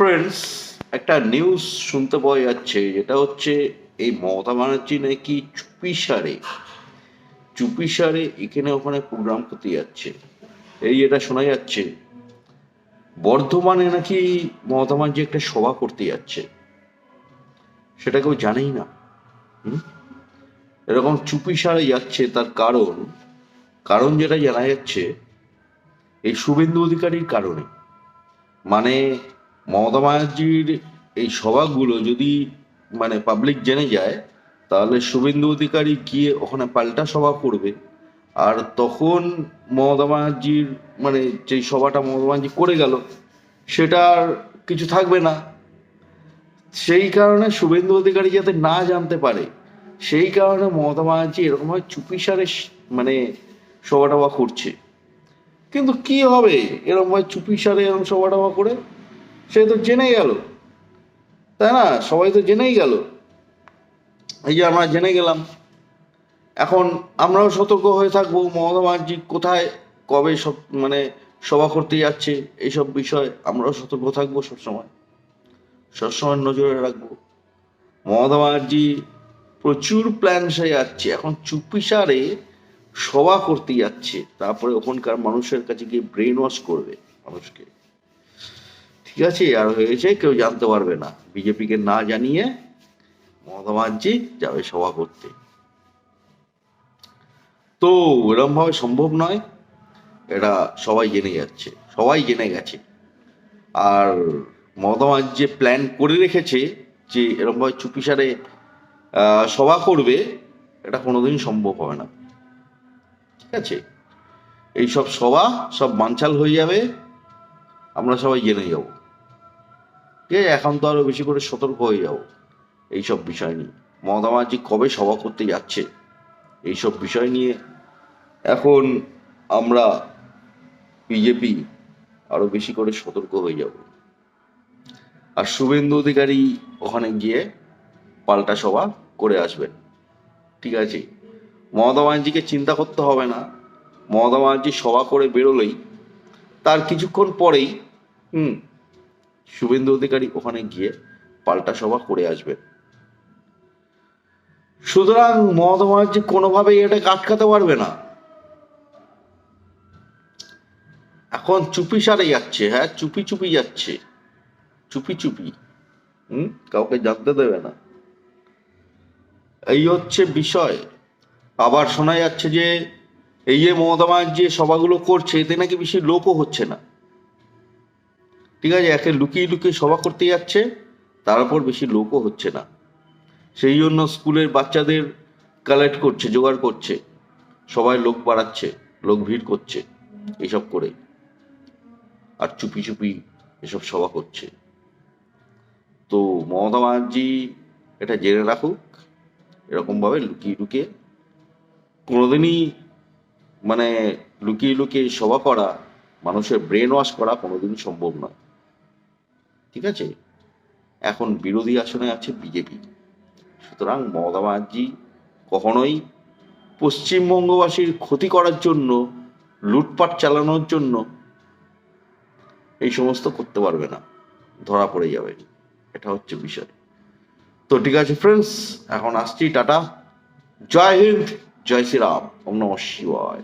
Friends একটা news শুনতে পাওয়া যাচ্ছে, যেটা হচ্ছে এই মমতা ব্যানার্জি নাকি চুপিসারে চুপিসারে এখানে ওখানে প্রোগ্রাম করতে যাচ্ছে। এই এটা শোনা যাচ্ছে, বর্ধমানে নাকি মমতা ব্যানার্জি একটা সভা করতে যাচ্ছে। সেটা কেউ জানেই না? এরকম চুপিসারে যাচ্ছে তার কারণ কারণ যেটা জানা যাচ্ছে, এই শুভেন্দু অধিকারীর কারণে। মানে মমতা ব্যানার্জির এই সভাগুলো যদি মানে পাবলিক জেনে যায়, তাহলে শুভেন্দু অধিকারী গিয়ে ওখানে পাল্টা সভা করবে। আর তখন মমতা ব্যানার্জির মানে যেই সভাটা মমতা ব্যানার্জি করে গেল, সেটা আর কিছু থাকবে না। সেই কারণে শুভেন্দু অধিকারী যাতে না জানতে পারে, সেই কারণে মমতা ব্যানার্জি এরকমভাবে চুপিসারে মানে সভা টভা করছে। কিন্তু কি হবে? এরকম ভাবে চুপি সারে এরকম সভা টভা করে সে তো জেনে গেল। তাই না? সবাই তো জেনেই গেল। এই যে আমরা জেনে গেলাম। এখন আমরাও সতর্ক হয়ে থাকব। মমতা ব্যানার্জি কোথায়, কবে সব মানে সভা করতে যাচ্ছে, এইসব বিষয় আমরাও সতর্ক থাকব সবসময়। সবসময় নজরে রাখব। মমতা ব্যানার্জি প্রচুর প্ল্যান সে যাচ্ছে। এখন চুপিসারে সভা করতে যাচ্ছে। তারপরে ওখানকার মানুষের কাছে গিয়ে ব্রেন ওয়াশ করবে মানুষকে। ঠিক আছে? আর হয়েছে কেউ জানতে পারবে না। বিজেপিকে না জানিয়ে মমতা ব্যানার্জি যাবে সভা করতে। তো এরকম ভাবে সম্ভব নয়। এটা সবাই জেনে যাচ্ছে। সবাই জেনে গেছে। আর মমতা যে প্ল্যান করে রেখেছে যে এরকম ভাবে চুপিসারে সভা করবে। এটা কোনোদিন সম্ভব হবে না। ঠিক আছে? এইসব সভা সব বানচাল হয়ে যাবে। আমরা সবাই জেনে যাব। ঠিক আছে এখন তো আরও বেশি করে সতর্ক হয়ে যাব এইসব বিষয় নিয়ে। মমতা ব্যানার্জি কবে সভা করতে যাচ্ছে? এইসব বিষয় নিয়ে এখন আমরা বিজেপি আরও বেশি করে সতর্ক হয়ে যাব। আর শুভেন্দু অধিকারী ওখানে গিয়ে পাল্টা সভা করে আসবেন ঠিক আছে? মমতা ব্যানার্জিকে চিন্তা করতে হবে না। মমতা ব্যানার্জি সভা করে বেরোলেই তার কিছুক্ষণ পরেই, হুম শুভেন্দু অধিকারী ওখানে গিয়ে পাল্টা সভা করে আসবেন সুতরাং মমতা ব্যানার্জি কোনোভাবেই এটাকে আটকাতে পারবে না। এখন চুপি সারে যাচ্ছে হ্যাঁ চুপি চুপি যাচ্ছে। চুপি চুপি, হুম, কাউকে জানতে দেবে না। এই হচ্ছে বিষয়। আবার শোনা যাচ্ছে যে, এই যে মমতা ব্যানার্জি সভাগুলো করছে, এতে নাকি বেশি লোকও হচ্ছে না। ঠিক আছে, একে লুকিয়ে লুকিয়ে সভা করতে যাচ্ছে, তার উপর বেশি লোকও হচ্ছে না। সেই জন্য স্কুলের বাচ্চাদের কালেক্ট করছে, জোগাড় করছে, সবাই লোক বাড়াচ্ছে, লোক ভিড় করছে, এসব করে। আর চুপি চুপি এসব সভা করছে। তো মমতা ব্যানার্জি এটা জেনে রাখুক, এরকমভাবে লুকিয়ে লুকিয়ে কোনোদিনই মানে লুকিয়ে লুকিয়ে সভা করা, মানুষের ব্রেন ওয়াশ করা কোনোদিন সম্ভব নয়। ঠিক আছে? এখন বিরোধী আসনে আছে বিজেপি। সুতরাং মমতা ব্যানার্জি কখনোই পশ্চিমবঙ্গবাসীর ক্ষতি করার জন্য, লুটপাট চালানোর জন্য এই সমস্ত করতে পারবে না। ধরা পড়ে যাবে। এটা হচ্ছে বিষয়। তো ঠিক আছে ফ্রেন্ডস এখন আসছি টাটা। জয় হিন্দ, জয় শ্রীরাম। ওম নম শিবায়।